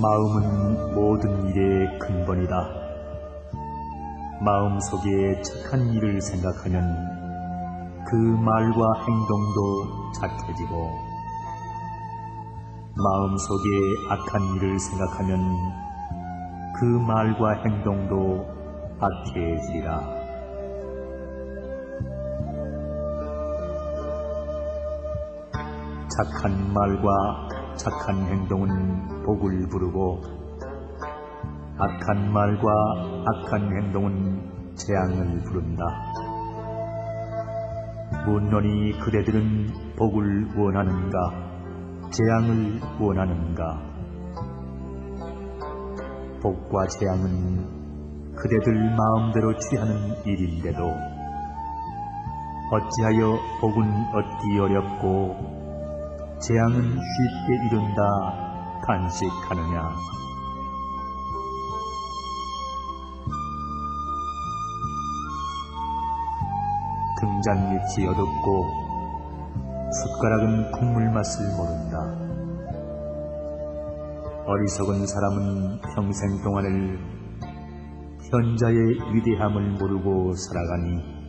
마음은 모든 일의 근본이다. 마음 속에 착한 일을 생각하면 그 말과 행동도 착해지고 마음 속에 악한 일을 생각하면 그 말과 행동도 악해지리라. 착한 말과 착한 행동은 복을 부르고 악한 말과 악한 행동은 재앙을 부른다. 문론이 그대들은 복을 원하는가, 재앙을 원하는가? 복과 재앙은 그대들 마음대로 취하는 일인데도 어찌하여 복은 얻기 어렵고 재앙은 쉽게 이룬다 간식하느냐. 등잔 밑이 어둡고 숟가락은 국물 맛을 모른다. 어리석은 사람은 평생 동안을 현자의 위대함을 모르고 살아가니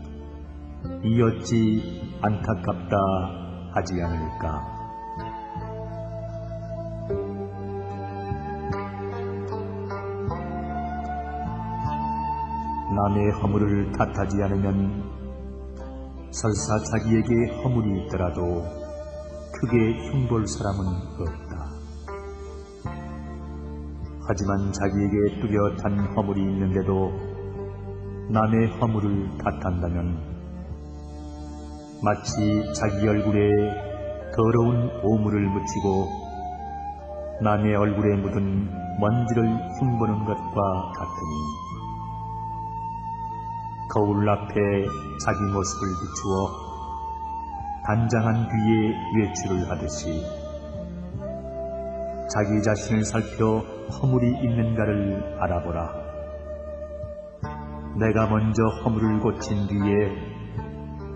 이 어찌 안타깝다 하지 않을까. 남의 허물을 탓하지 않으면 설사 자기에게 허물이 있더라도 크게 흉볼 사람은 없다. 하지만 자기에게 뚜렷한 허물이 있는데도 남의 허물을 탓한다면 마치 자기 얼굴에 더러운 오물을 묻히고 남의 얼굴에 묻은 먼지를 흉보는 것과 같으니 거울 앞에 자기 모습을 비추어 단장한 뒤에 외출을 하듯이 자기 자신을 살펴 허물이 있는가를 알아보라. 내가 먼저 허물을 고친 뒤에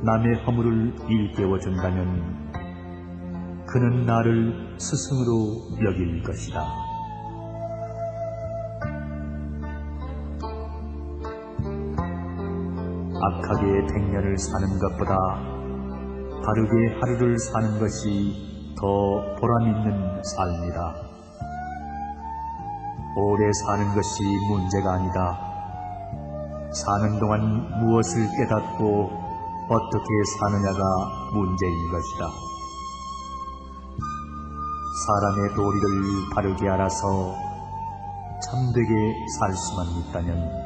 남의 허물을 일깨워준다면 그는 나를 스승으로 여길 것이다. 악하게 백년을 사는 것보다 바르게 하루를 사는 것이 더 보람있는 삶이다. 오래 사는 것이 문제가 아니다. 사는 동안 무엇을 깨닫고 어떻게 사느냐가 문제인 것이다. 사람의 도리를 바르게 알아서 참되게 살 수만 있다면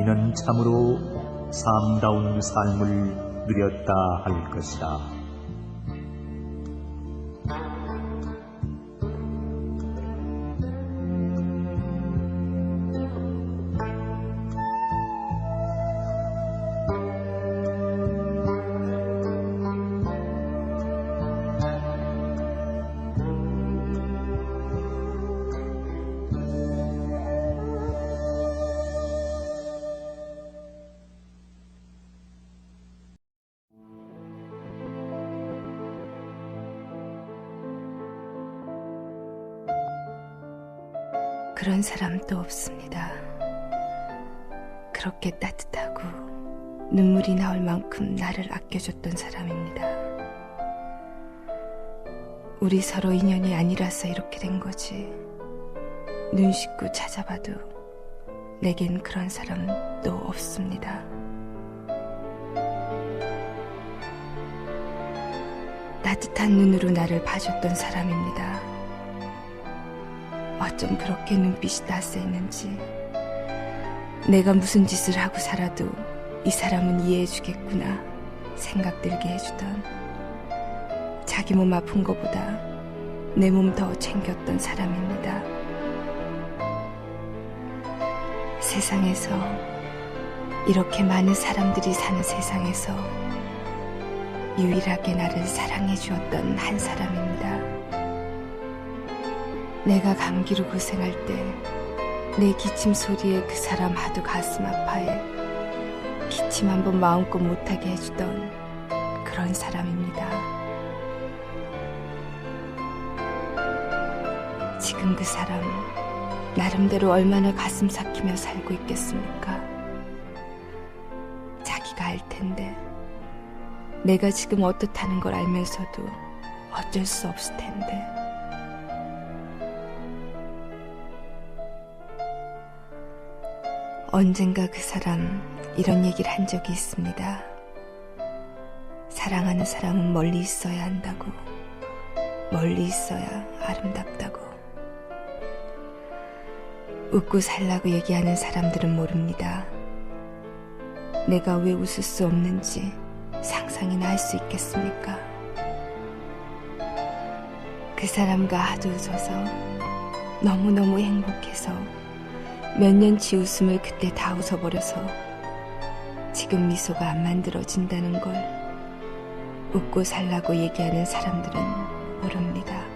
이는 참으로 삶다운 삶을 누렸다 할 것이다. 그런 사람도 없습니다. 그렇게 따뜻하고 눈물이 나올 만큼 나를 아껴줬던 사람입니다. 우리 서로 인연이 아니라서 이렇게 된 거지. 눈 씻고 찾아봐도 내겐 그런 사람도 없습니다. 따뜻한 눈으로 나를 봐줬던 사람입니다. 어쩜 그렇게 눈빛이 따스했는지 내가 무슨 짓을 하고 살아도 이 사람은 이해해주겠구나 생각 들게 해주던 자기 몸 아픈 것보다 내 몸 더 챙겼던 사람입니다. 세상에서 이렇게 많은 사람들이 사는 세상에서 유일하게 나를 사랑해 주었던 한 사람입니다. 내가 감기로 고생할 때 내 기침 소리에 그 사람 하도 가슴 아파해 기침 한번 마음껏 못하게 해주던 그런 사람입니다. 지금 지금 그 사람 나름대로 얼마나 가슴 삭히며 살고 있겠습니까? 자기가 알 텐데 내가 지금 어떻다는 걸 알면서도 어쩔 수 없을 텐데 언젠가 그 사람 이런 얘기를 한 적이 있습니다. 사랑하는 사람은 멀리 있어야 한다고. 멀리 있어야 아름답다고. 웃고 살라고 얘기하는 사람들은 모릅니다. 내가 왜 웃을 수 없는지 상상이나 할 수 있겠습니까? 그 사람과 하도 웃어서 너무너무 행복해서 몇 년치 웃음을 그때 다 웃어버려서 지금 미소가 안 만들어진다는 걸 웃고 살라고 얘기하는 사람들은 모릅니다.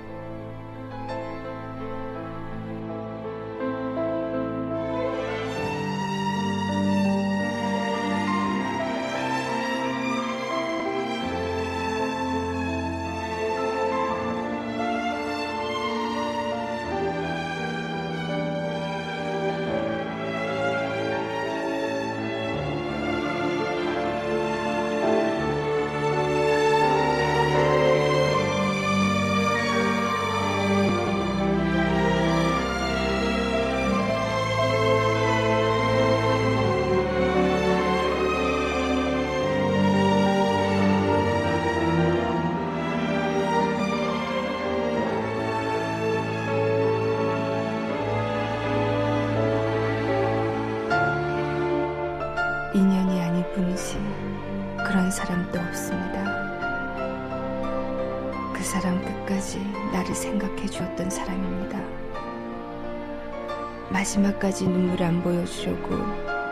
마지막까지 눈물 안 보여주려고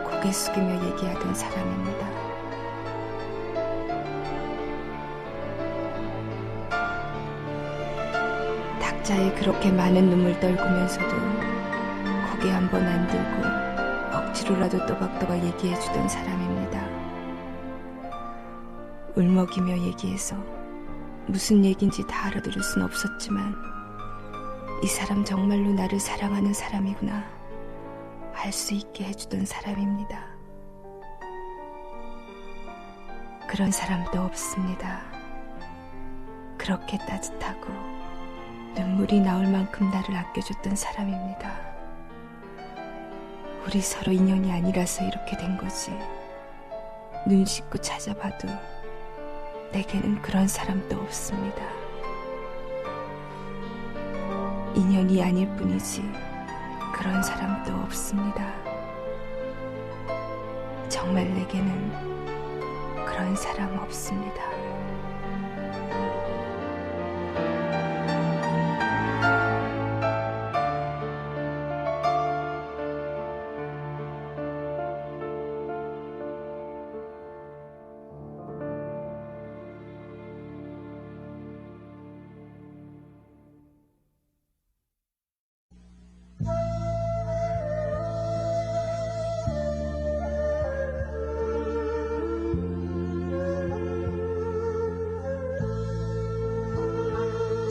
고개 숙이며 얘기하던 사람입니다. 탁자에 그렇게 많은 눈물 떨구면서도 고개 한 번 안 들고 억지로라도 또박또박 얘기해주던 사람입니다. 울먹이며 얘기해서 무슨 얘긴지 다 알아들을 순 없었지만 이 사람 정말로 나를 사랑하는 사람이구나 알 수 있게 해주던 사람입니다. 그런 사람도 없습니다. 그렇게 따뜻하고 눈물이 나올 만큼 나를 아껴줬던 사람입니다. 우리 서로 인연이 아니라서 이렇게 된 거지. 눈 씻고 찾아봐도 내게는 그런 사람도 없습니다. 인연이 아닐 뿐이지 그런 사람도 없습니다. 정말 내게는 그런 사람 없습니다.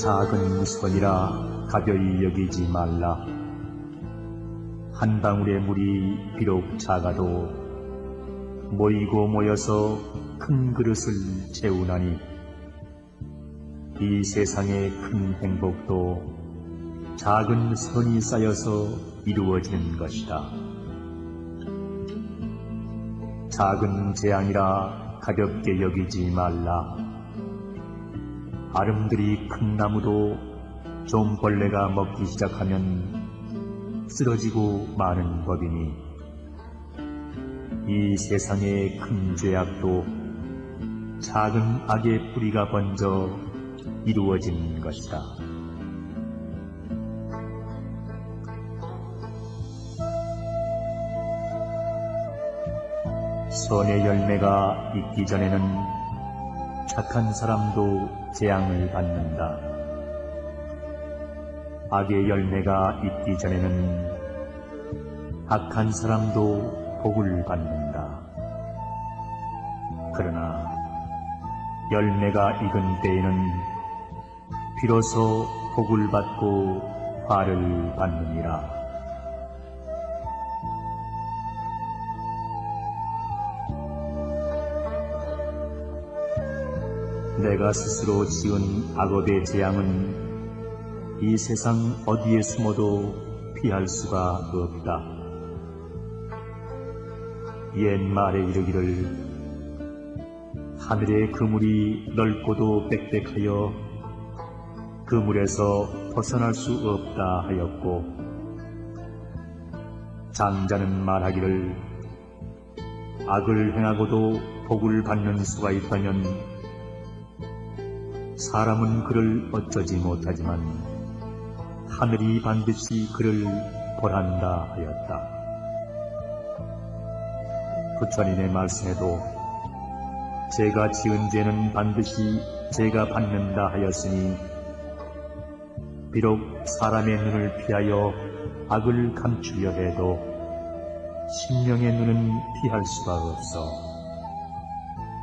작은 선이라 가벼이 여기지 말라. 한 방울의 물이 비록 작아도 모이고 모여서 큰 그릇을 채우나니 이 세상의 큰 행복도 작은 선이 쌓여서 이루어지는 것이다. 작은 재앙이라 가볍게 여기지 말라. 아름드리 큰 나무도 좀 벌레가 먹기 시작하면 쓰러지고 마는 법이니 이 세상의 큰 죄악도 작은 악의 뿌리가 번져 이루어진 것이다. 선의 열매가 있기 전에는 착한 사람도 재앙을 받는다. 악의 열매가 있기 전에는 악한 사람도 복을 받는다. 그러나 열매가 익은 때에는 비로소 복을 받고 화를 받느니라. 내가 스스로 지은 악업의 재앙은 이 세상 어디에 숨어도 피할 수가 없다. 옛말에 이르기를 하늘의 그물이 넓고도 빽빽하여 그물에서 벗어날 수 없다 하였고 장자는 말하기를 악을 행하고도 복을 받는 수가 있다면 사람은 그를 어쩌지 못하지만 하늘이 반드시 그를 벌한다 하였다. 부처님의 말씀에도 제가 지은 죄는 반드시 제가 받는다 하였으니 비록 사람의 눈을 피하여 악을 감추려 해도 신령의 눈은 피할 수가 없어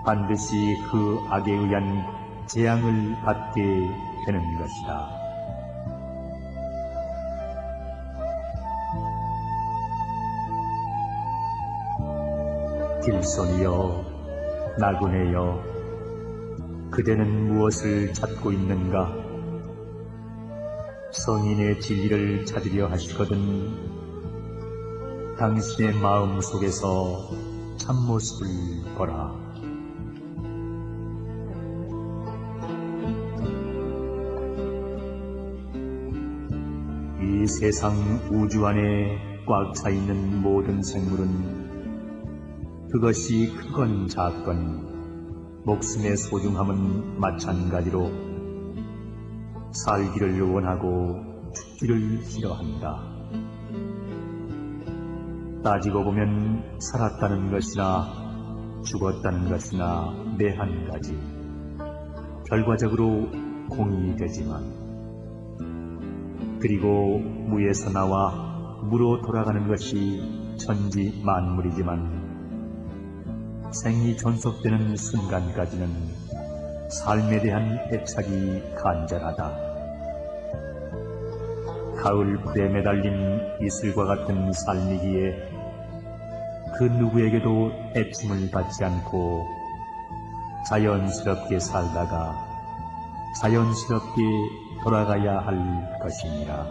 반드시 그 악에 의한 재앙을 받게 되는 것이다. 길손이여 나그네여 그대는 무엇을 찾고 있는가? 성인의 진리를 찾으려 하시거든 당신의 마음 속에서 참모습을 보라. 세상 우주 안에 꽉 차 있는 모든 생물은 그것이 크건 작건 목숨의 소중함은 마찬가지로 살기를 원하고 죽기를 싫어한다. 따지고 보면 살았다는 것이나 죽었다는 것이나 내 한 가지. 결과적으로 공이 되지만 그리고 무에서 나와 무로 돌아가는 것이 천지 만물이지만 생이 존속되는 순간까지는 삶에 대한 애착이 간절하다. 가을 풀에 매달린 이슬과 같은 삶이기에 그 누구에게도 애침을 받지 않고 자연스럽게 살다가 자연스럽게 돌아가야 할 것이니라.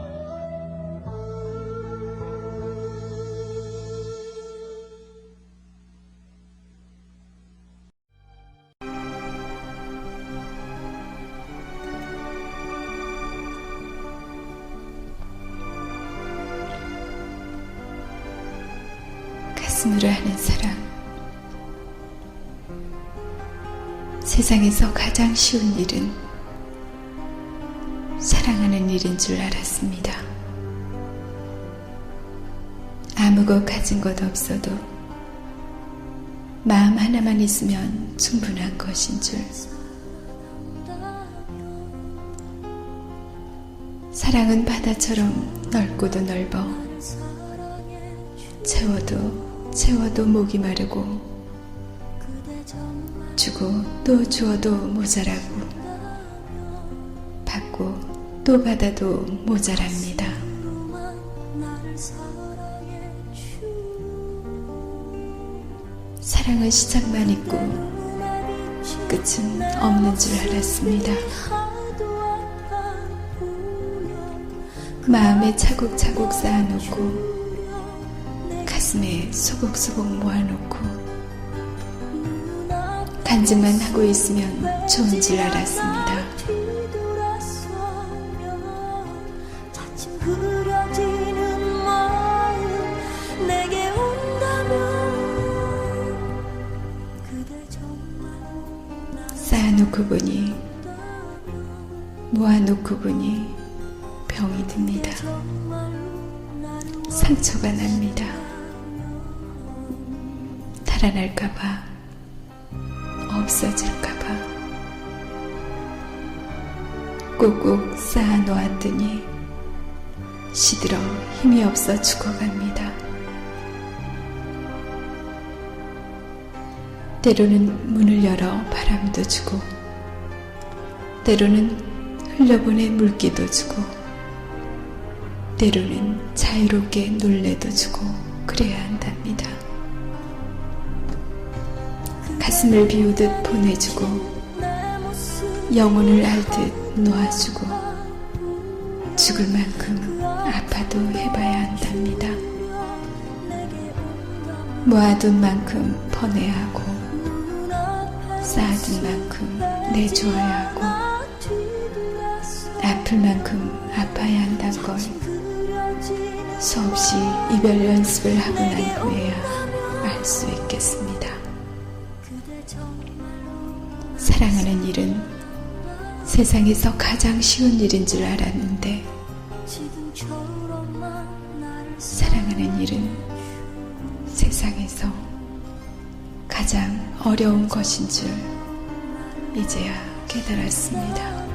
가슴으로 하는 사랑. 세상에서 가장 쉬운 일은 일인 줄 알았습니다. 아무 것 가진 것 없어도 마음 하나만 있으면 충분한 것인 줄. 사랑은 바다처럼 넓고도 넓어 채워도 채워도 목이 마르고 주고 또 주어도 모자라고 또 받아도 모자랍니다. 사랑은 시작만 있고 끝은 없는 줄 알았습니다. 마음에 차곡차곡 쌓아놓고 가슴에 소곡소곡 모아놓고 간증만 하고 있으면 좋은 줄 알았습니다. 쌓아놓고 보니 모아놓고 보니 병이 듭니다. 상처가 납니다. 달아날까봐 없어질까봐 꾹꾹 쌓아 놓았더니 시들어 힘이 없어 죽어갑니다. 때로는 문을 열어 바람도 주고 때로는 흘려보내 물기도 주고 때로는 자유롭게 놀래도 주고 그래야 한답니다. 가슴을 비우듯 보내주고 영혼을 알듯 놓아주고 죽을 만큼 아파도 해봐야 한답니다. 모아둔 만큼 퍼내야 하고 눈앞에 쌓아둔 만큼 내주어야 하고 아플 만큼 아파야 한다는 걸 수없이 이별 연습을 하고 난 후에야 알 수 있겠습니다. 사랑하는 일은 세상에서 가장 쉬운 일인 줄 알았는데 사랑하는 일은 세상에서 가장 어려운 것인 줄 이제야 깨달았습니다.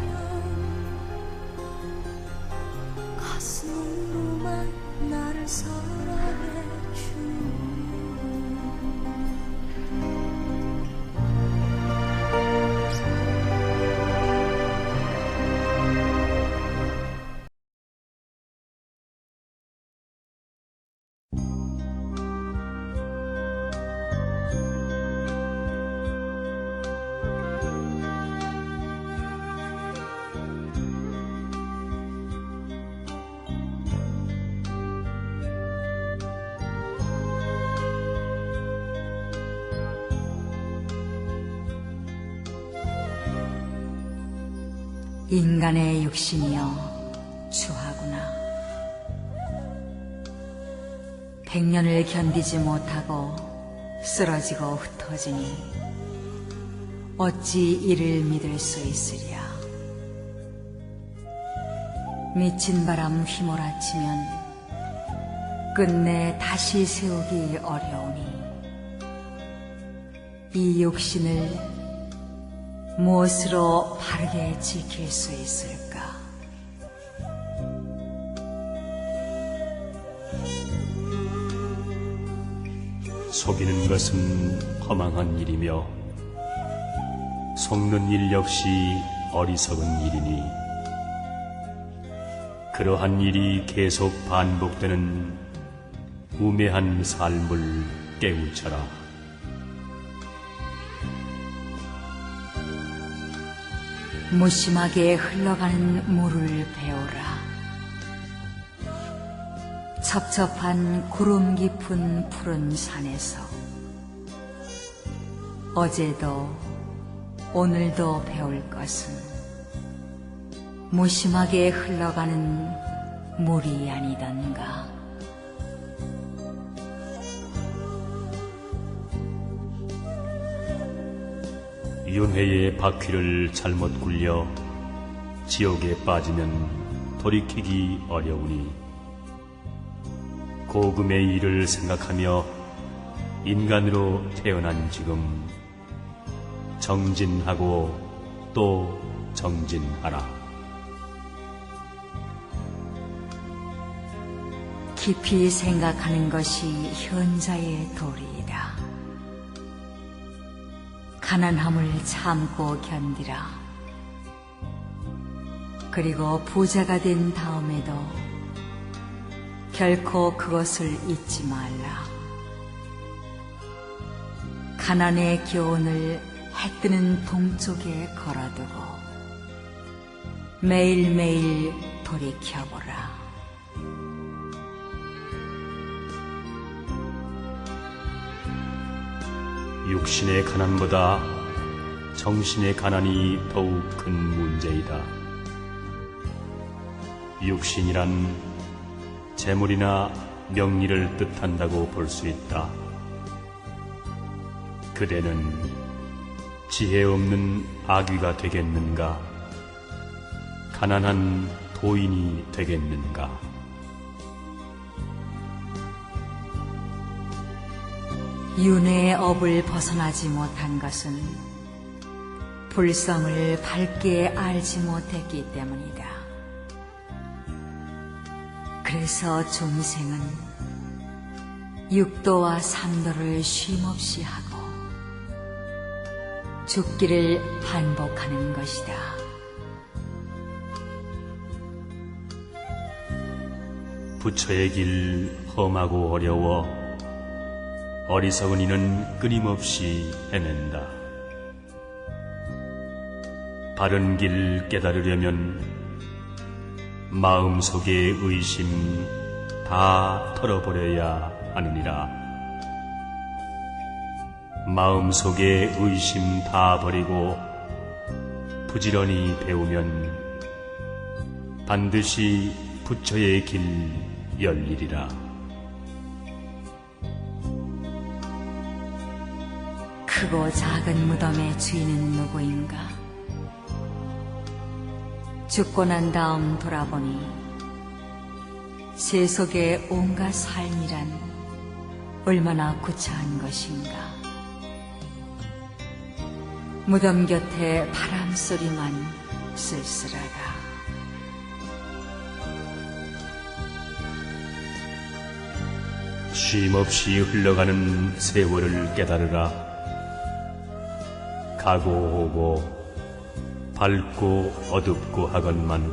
인간의 육신이여 추하구나. 백년을 견디지 못하고 쓰러지고 흩어지니 어찌 이를 믿을 수 있으랴. 미친 바람 휘몰아치면 끝내 다시 세우기 어려우니 이 육신을 무엇으로 바르게 지킬 수 있을까? 속이는 것은 허망한 일이며 속는 일 역시 어리석은 일이니 그러한 일이 계속 반복되는 우매한 삶을 깨우쳐라. 무심하게 흘러가는 물을 배우라. 첩첩한 구름 깊은 푸른 산에서 어제도 오늘도 배울 것은 무심하게 흘러가는 물이 아니던가. 윤회의 바퀴를 잘못 굴려 지옥에 빠지면 돌이키기 어려우니 고금의 일을 생각하며 인간으로 태어난 지금 정진하고 또 정진하라. 깊이 생각하는 것이 현자의 도리이다. 가난함을 참고 견디라. 그리고 부자가 된 다음에도 결코 그것을 잊지 말라. 가난의 교훈을 해 뜨는 동쪽에 걸어두고 매일매일 돌이켜보라. 육신의 가난보다 정신의 가난이 더욱 큰 문제이다. 육신이란 재물이나 명리를 뜻한다고 볼 수 있다. 그대는 지혜 없는 아귀가 되겠는가? 가난한 도인이 되겠는가? 윤회의 업을 벗어나지 못한 것은 불성을 밝게 알지 못했기 때문이다. 그래서 중생은 육도와 삼도를 쉼없이 하고 죽기를 반복하는 것이다. 부처의 길 험하고 어려워 어리석은 이는 끊임없이 헤맨다. 바른 길 깨달으려면 마음속의 의심 다 털어버려야 하느니라. 마음속의 의심 다 버리고 부지런히 배우면 반드시 부처의 길 열리리라. 크고 작은 무덤의 주인은 누구인가? 죽고 난 다음 돌아보니 세속의 온갖 삶이란 얼마나 구차한 것인가? 무덤 곁에 바람 소리만 쓸쓸하다. 쉼없이 흘러가는 세월을 깨달으라. 가고 오고 밝고 어둡고 하건만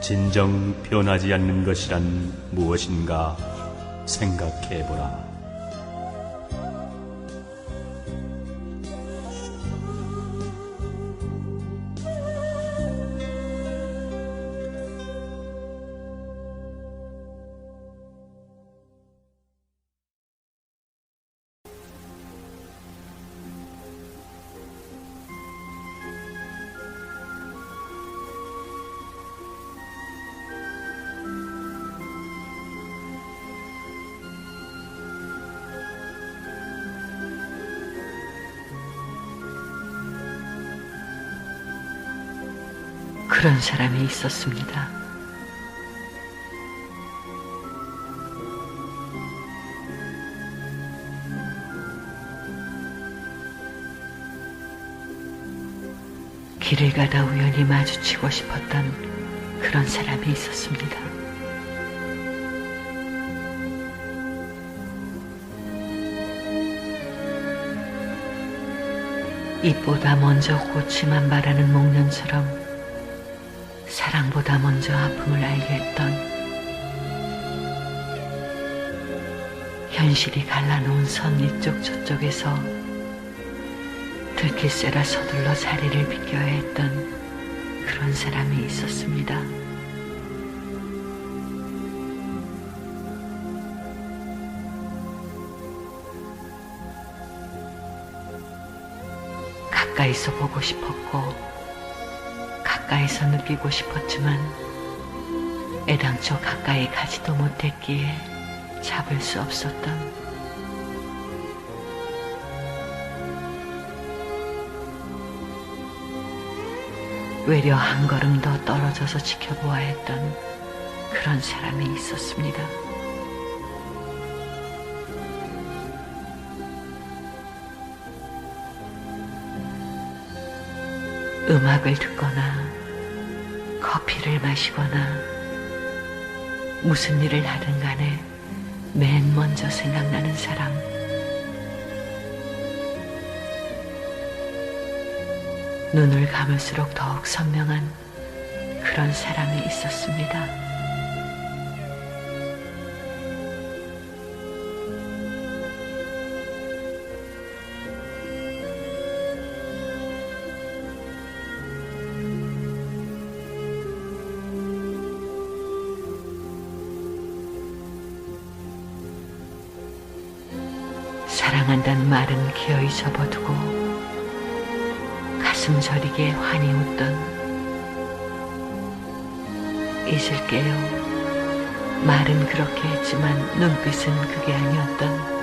진정 변하지 않는 것이란 무엇인가 생각해보라. 그런 사람이 있었습니다. 길을 가다 우연히 마주치고 싶었던 그런 사람이 있었습니다. 입보다 먼저 꽃이만 바라는 목련처럼 사랑보다 먼저 아픔을 알게 했던 현실이 갈라놓은 선 이쪽 저쪽에서 들킬세라 서둘러 자리를 비켜야 했던 그런 사람이 있었습니다. 가까이서 보고 싶었고 가까이서 느끼고 싶었지만 애당초 가까이 가지도 못했기에 잡을 수 없었던 외려 한 걸음 더 떨어져서 지켜보아야 했던 그런 사람이 있었습니다. 음악을 듣거나 커피를 마시거나 무슨 일을 하든 간에 맨 먼저 생각나는 사람. 눈을 감을수록 더욱 선명한 그런 사람이 있었습니다. 잊을게요. 말은 그렇게 했지만 눈빛은 그게 아니었던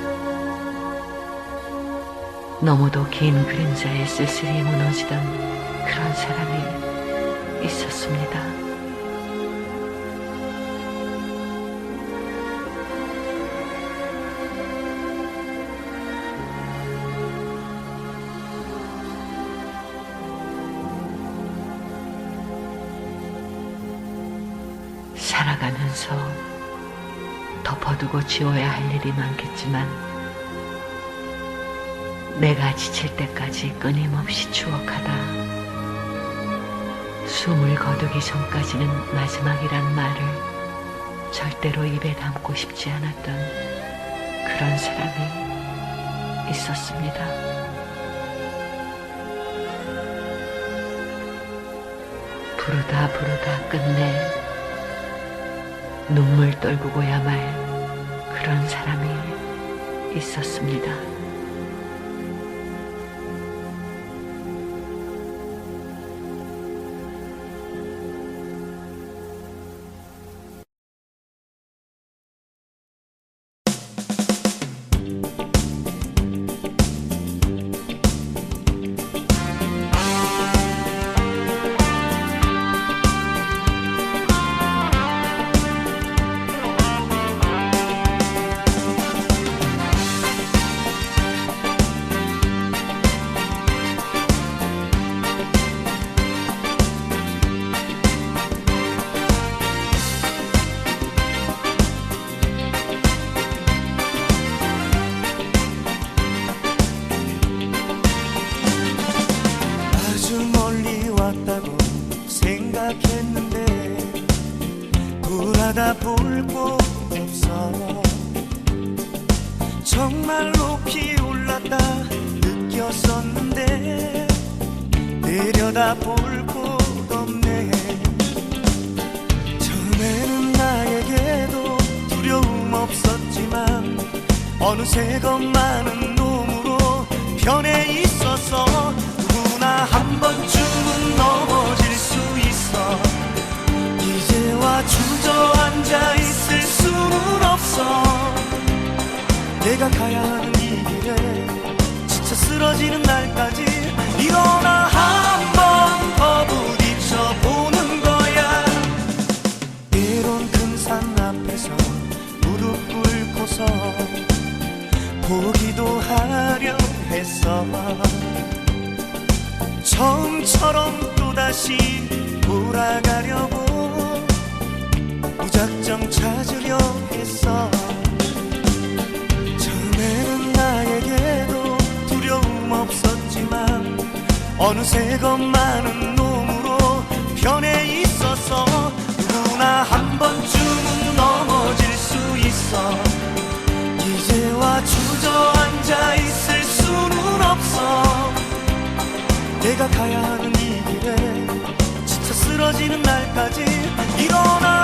너무도 긴 그림자에 쓸쓸히 무너지던 그런 사람이 있었습니다. 살아가면서 덮어두고 지워야 할 일이 많겠지만 내가 지칠 때까지 끊임없이 추억하다 숨을 거두기 전까지는 마지막이란 말을 절대로 입에 담고 싶지 않았던 그런 사람이 있었습니다. 부르다 부르다 끝내 눈물 떨구고야 말 그런 사람이 있었습니다. 어느새 겁많은 놈으로 변해 있어서 누구나 한 번쯤은 넘어질 수 있어. 이제와 주저앉아 있을 수는 없어. 내가 가야 하는 이 길에 지쳐 쓰러지는 날까지 일어나 한 번 더 부딪혀 보는 거야. 때론 큰산 앞에서 무릎 꿇고서 보기도 하려 했어 처음처럼 또다시 돌아가려고 무작정 찾으려 했어 처음에는 나에게도 두려움 없었지만 어느새 겁많은 놈으로 변해 있어서 누구나 한 번쯤은 넘어질 수 있어 주저앉아 있을 수는 없어. 내가 가야 하는 이 길에 지쳐 쓰러지는 날까지 일어나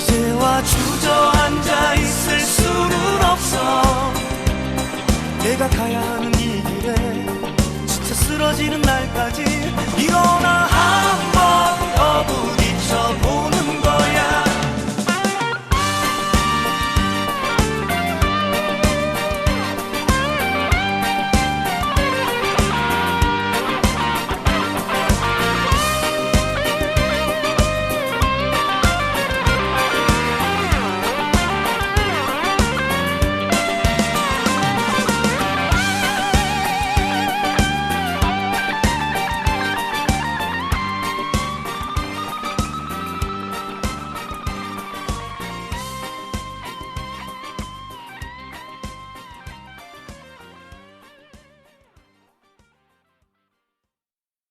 이제와 주저앉아 있을 수는 없어. 내가 가야 하는 이 길에 지쳐 쓰러지는 날까지